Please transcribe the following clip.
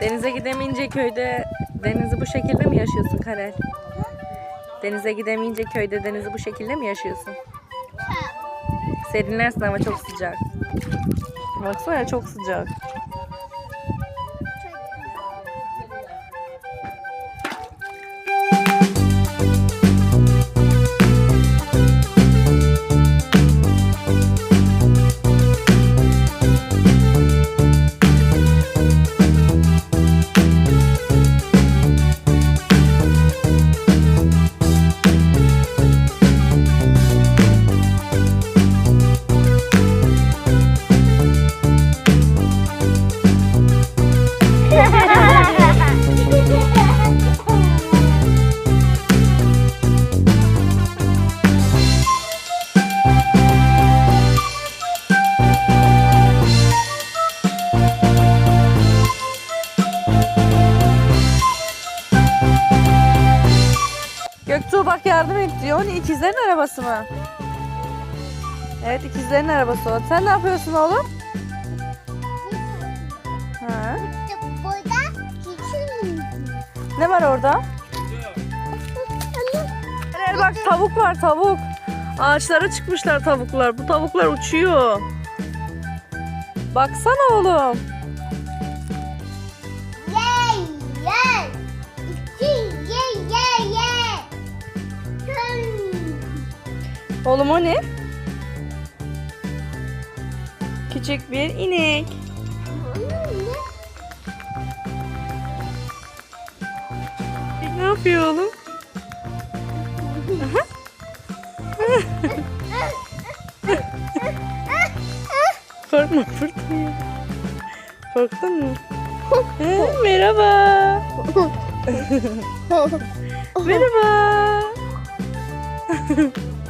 Denize gidemeyince köyde denizi bu şekilde mi yaşıyorsun Karel? Denize gidemeyince köyde denizi bu şekilde mi yaşıyorsun? Serinlersin ama çok sıcak. Baksana çok sıcak. Yardım et diyor. Ne ikizlerin arabası mı? Evet ikizlerin arabası o. Sen ne yapıyorsun oğlum? Ne var orada? Karel bak tavuk var tavuk. Ağaçlara çıkmışlar tavuklar. Bu tavuklar uçuyor. Baksana oğlum. Oğlum o ne? Küçük bir inek. Ne yapıyor oğlum? Aha. Korkma fırtınıyor. Korktun mu? He, merhaba. Merhaba.